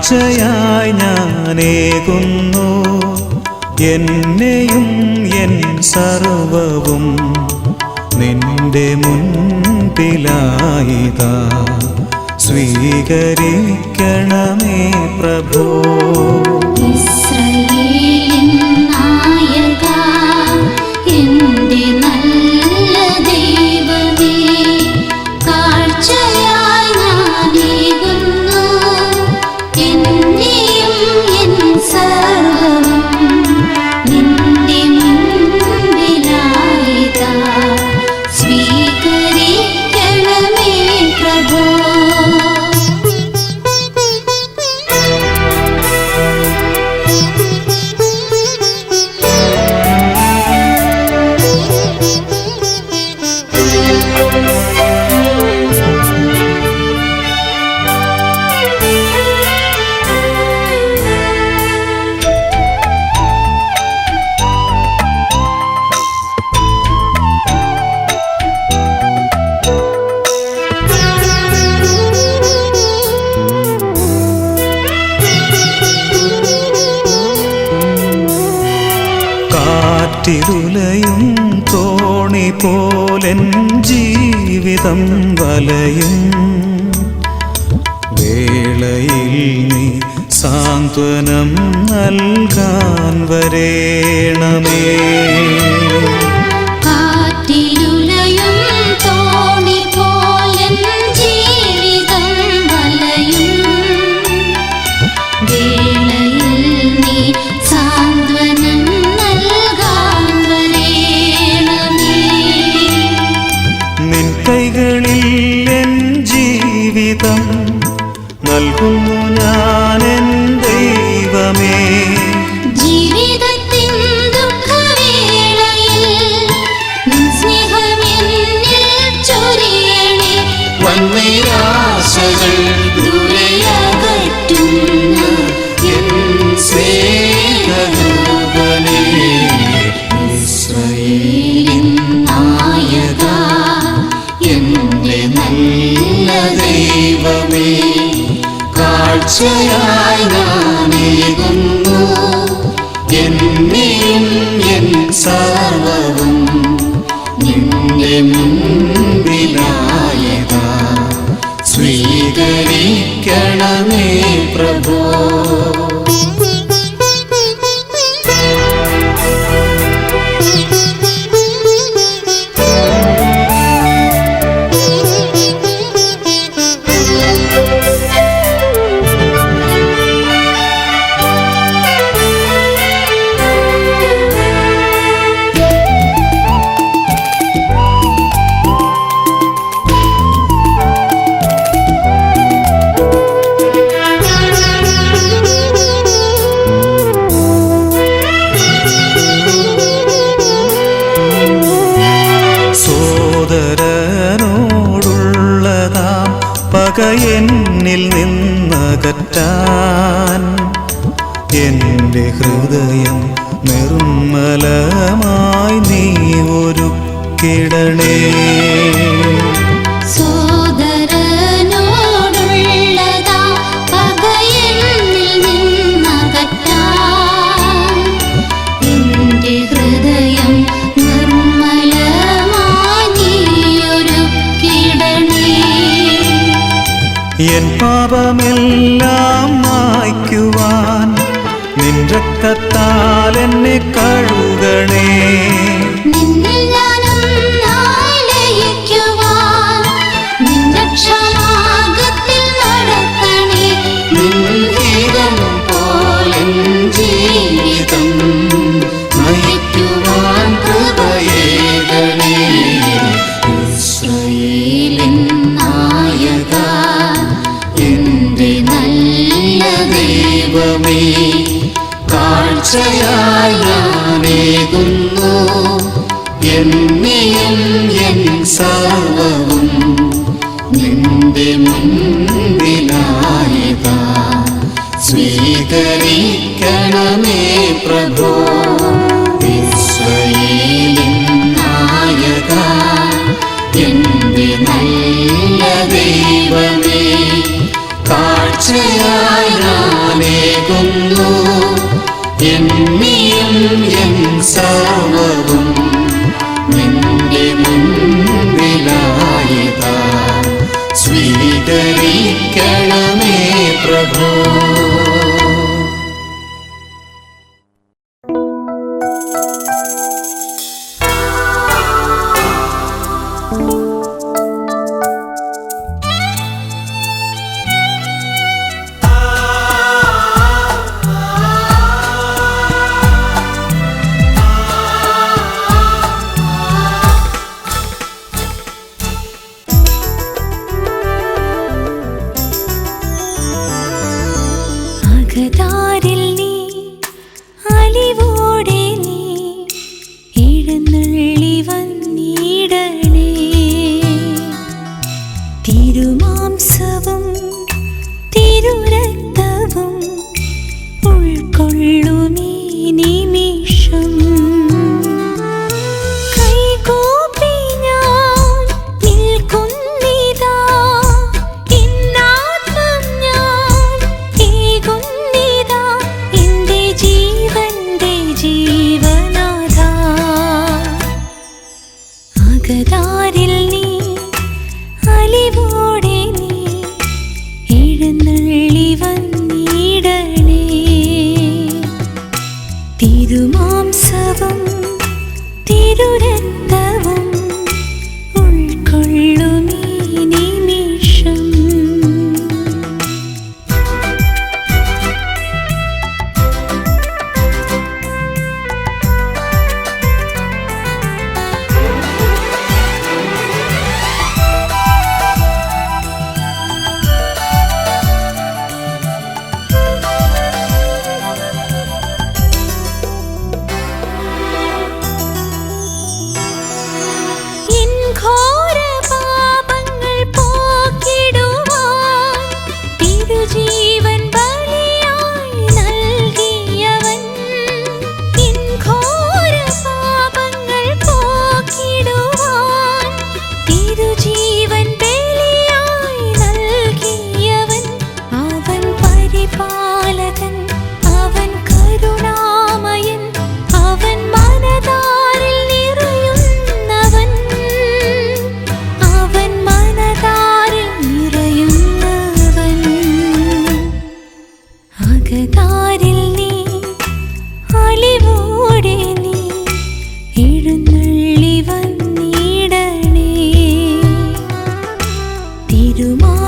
സാക്ഷിയായി ഞാനേകുന്നു. എന്നെയും എൻ സർവവും നിന്റെ മുൻപിലായിത. സ്വീകരിക്കണമേ പ്രഭോ. വരേണമേ. താഴ്ചയായി നാമേകുന്നു എന്നിലും എൻ സർവവും നിന്റെ മുൻപിലായത. സ്വീകരിക്കണമേ പ്രഭോ. സഹോദരനോടുള്ളതാം പകയെന്നിൽ നിന്നകറ്റാൻ. എന്റെ ഹൃദയം നിർമ്മലമായി നീ ഒരു കിടണേ എൻ പാപമെല്ലാം മായ്ക്കുവാൻ നിൻ രക്തത്താൽ എന്നെ കഴുകണേ.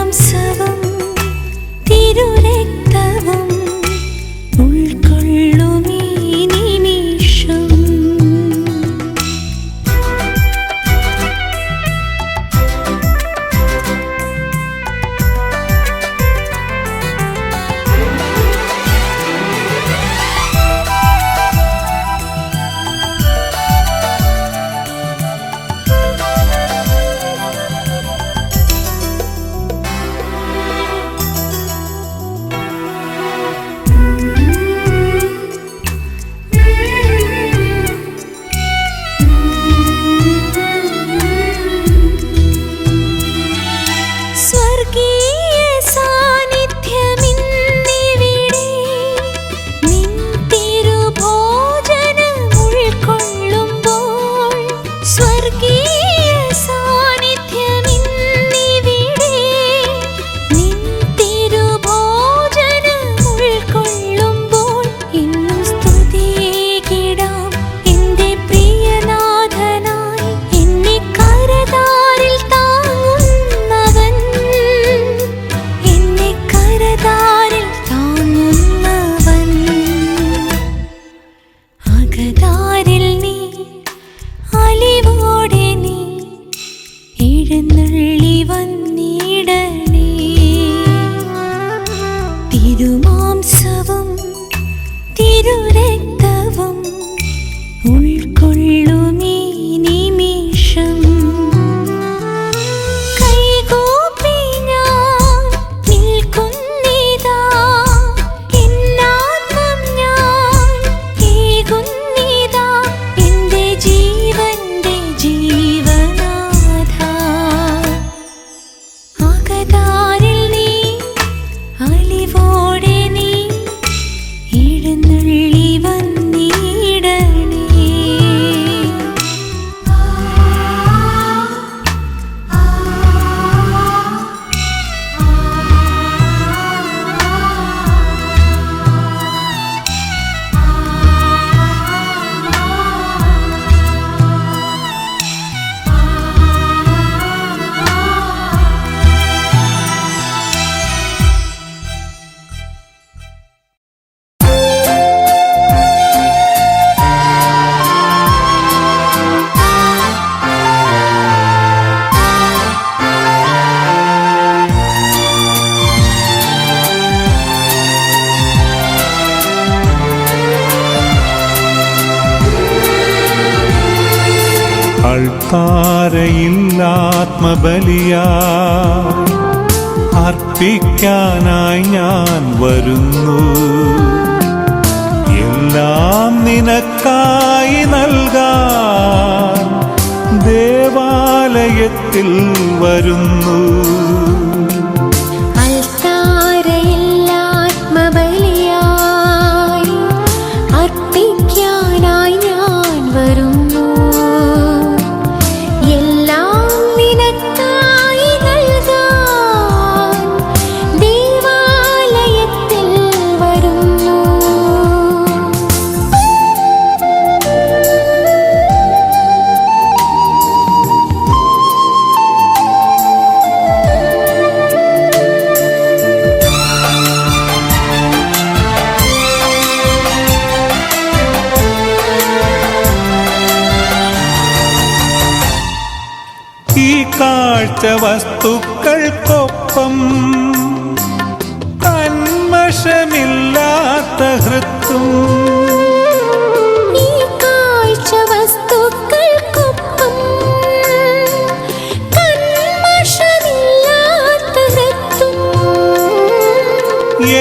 நாம் சிவம் स्वर्गीय താരയില്ലാത്മബലിയാ. അർപ്പിക്കാനായി ഞാൻ വരുന്നു. എല്ലാം നിനക്കായി നൽകാൻ ദേവാലയത്തിൽ വരുന്നു. വസ്തുക്കൾക്കൊപ്പം തന്മഷമില്ലാത്ത ഹൃത്തും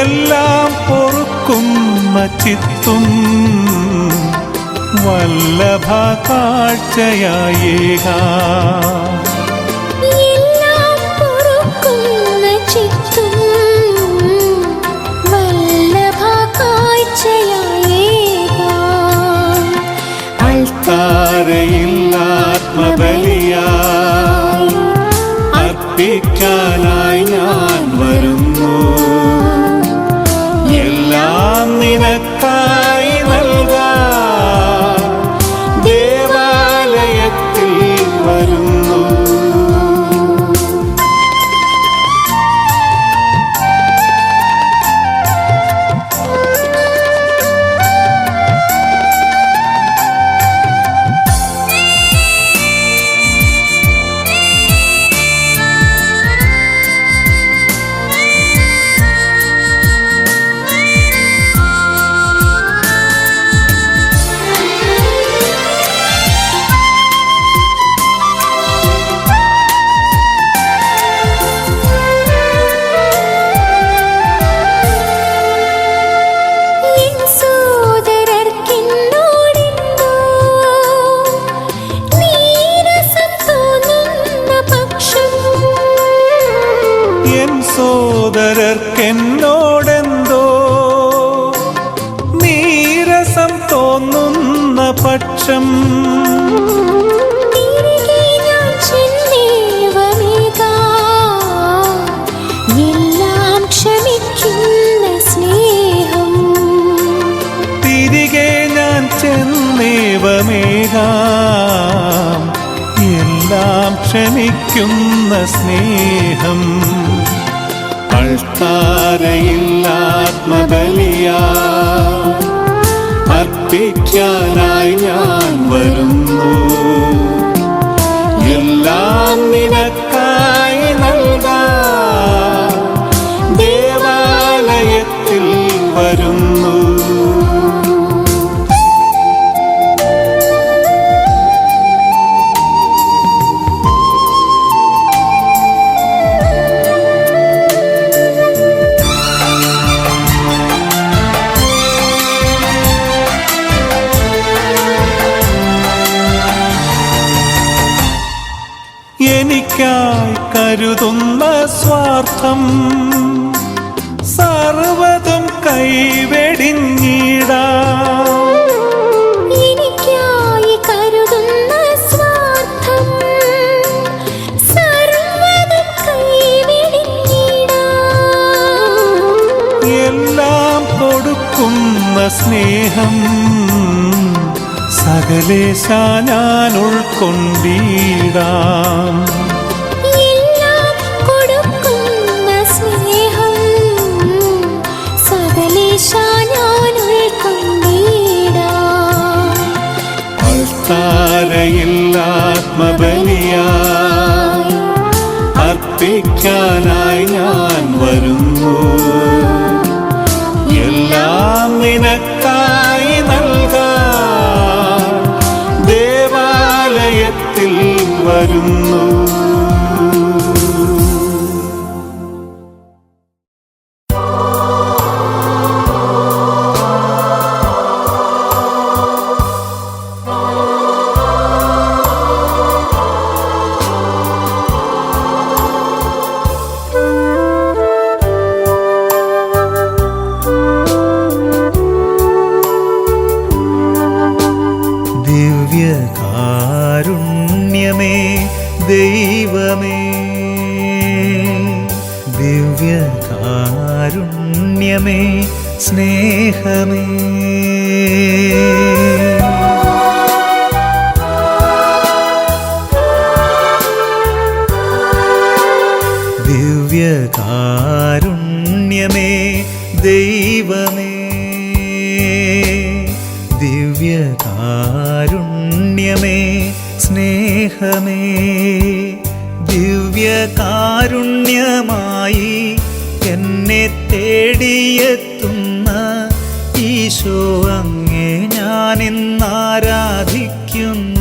എല്ലാം പൊറുക്കുന്ന ചിത്തും വല്ലഭ കാഴ്ചയായേകാ. பாதையில் സ്നേഹം. അൾത്താരയില്ലാത്മബലിയാർപ്പിക്കാനായി ഞാൻ സ്നേഹം സകലേശ ഞാൻ ഉൾക്കൊണ്ടീടാം. ആത്മബലിയായി അർപ്പിക്കാനായി ഞാൻ വരുന്നു. ആരാധിക്കുന്നു.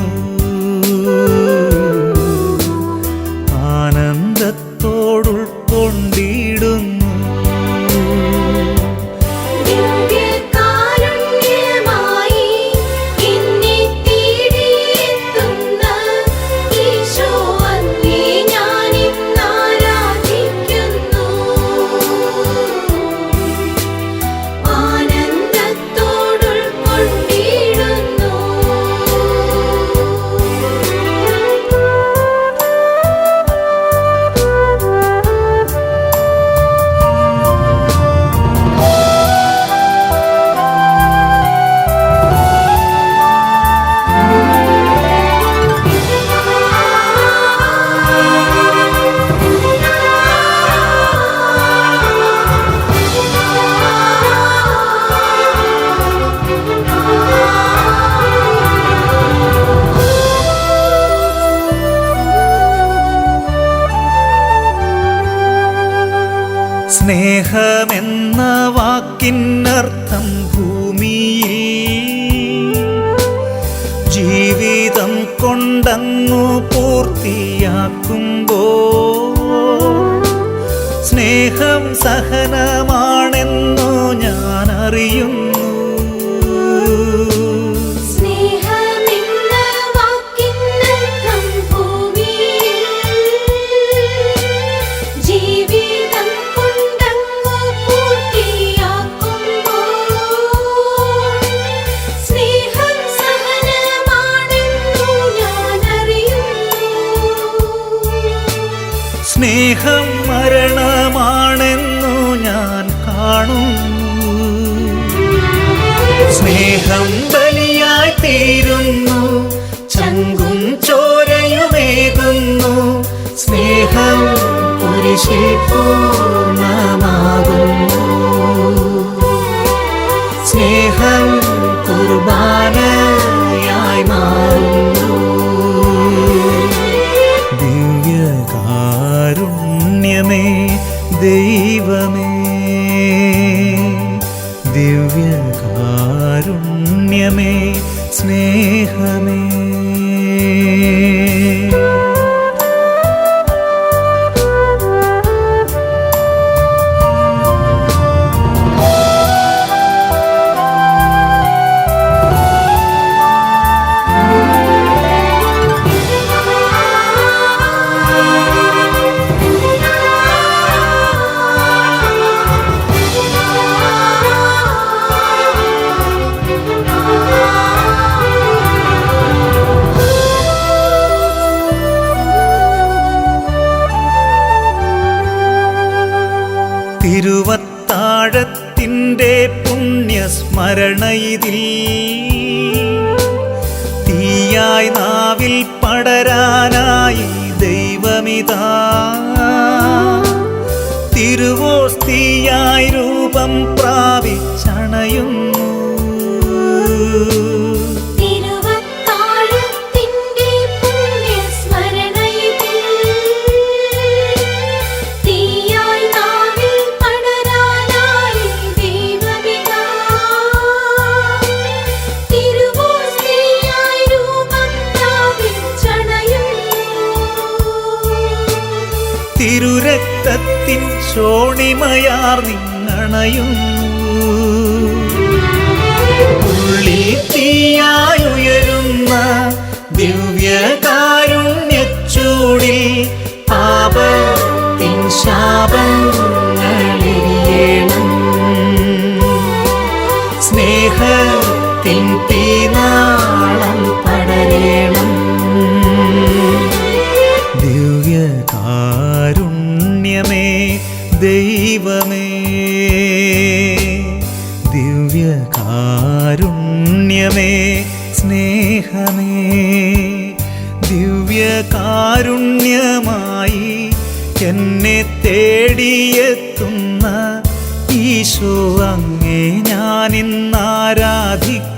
ಕಿನ್ನ സ്നേഹം മരണമാണെന്നു ഞാൻ കാണുന്നു. സ്നേഹം ബലിയായി തീരുന്നു ചങ്കും ചോരയുമേകുന്നു സ്നേഹം കുരിശിൽ പൂർണമാകുന്നു സ്നേഹം കുർബാന സമയമേ ശോണിമയാർ നിങ്ങണയുന്നു ഉള്ളിൽ തീയായുയരുന്ന ദിവ്യകാരുണ്യച്ചൂടിൽ പാപത്തിൻ ശാപം ദൈവമേ. ദിവ്യകാരുണ്യമേ സ്നേഹമേ. ദിവ്യകാരുണ്യമായി എന്നെ തേടിയെത്തുന്ന ഈശോ അങ്ങേ ഞാനിന്നാരാധിക്കും.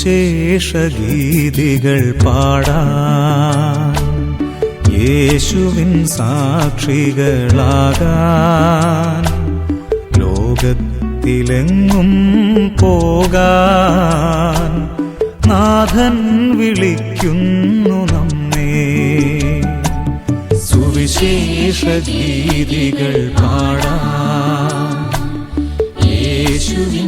സുവിശേഷ ഗീതികൾ പാടാൻ യേശുവിൻ സാക്ഷികളാകാൻ ലോകത്തിലെങ്ങും പോകാൻ നാഥൻ വിളിക്കുന്നു നമ്മെ. സുവിശേഷഗീതികൾ പാടാൻ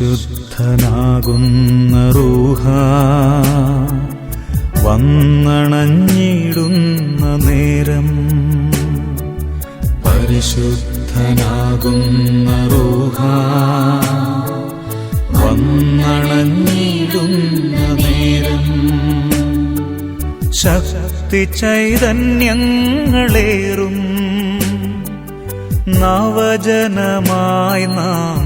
പരിശുദ്ധനാകുന്ന റൂഹ വന്നണഞ്ഞിടുന്ന നേരം. പരിശുദ്ധനാകുന്ന റൂഹ വന്നണഞ്ഞിടുന്ന നേരം. ശക്തി ചൈതന്യങ്ങളേറും നവജനമായി നാം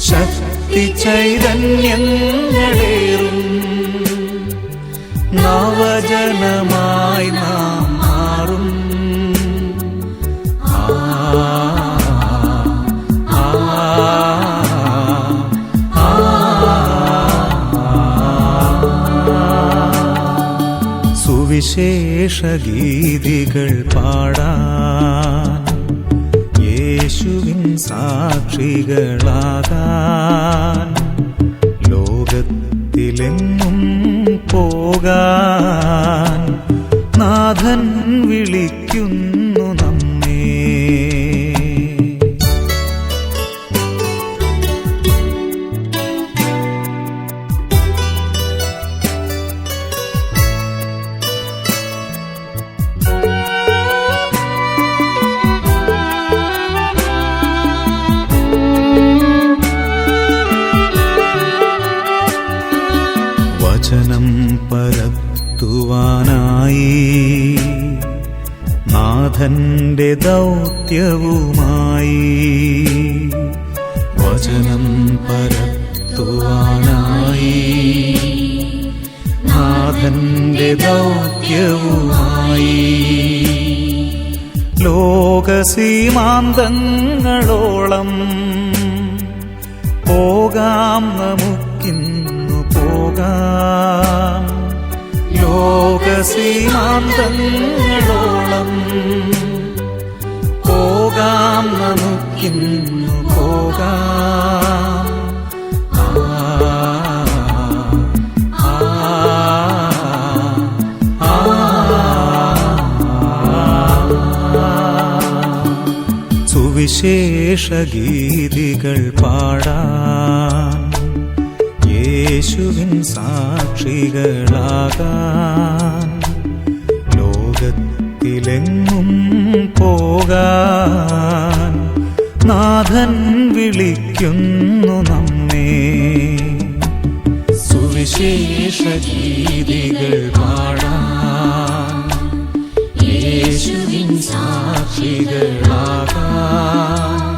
ശക്തി ചൈതന്യങ്ങളേറും. നവജനമായി നാം മാറും. സുവിശേഷ ഗീതികൾ പാടാൻ സാക്ഷികളാകാൻ ലോകത്തിലെങ്ങും പോകാൻ നാഥൻ വിളിക്കുന്നു. ലോകസീമാന്തങ്ങളോളം സുവിശേഷ ഗീതികൾ പാടാൻ യേശുവിൻ സാക്ഷികളാകാൻ ലോകത്തിലെങ്ങും പോകാൻ നാഥൻ വിളിക്കുന്നു നമ്മെ. സുവിശേഷ ഗീതികൾ പാടാൻ യേശുവിൻ സാക്ഷികളാകാം.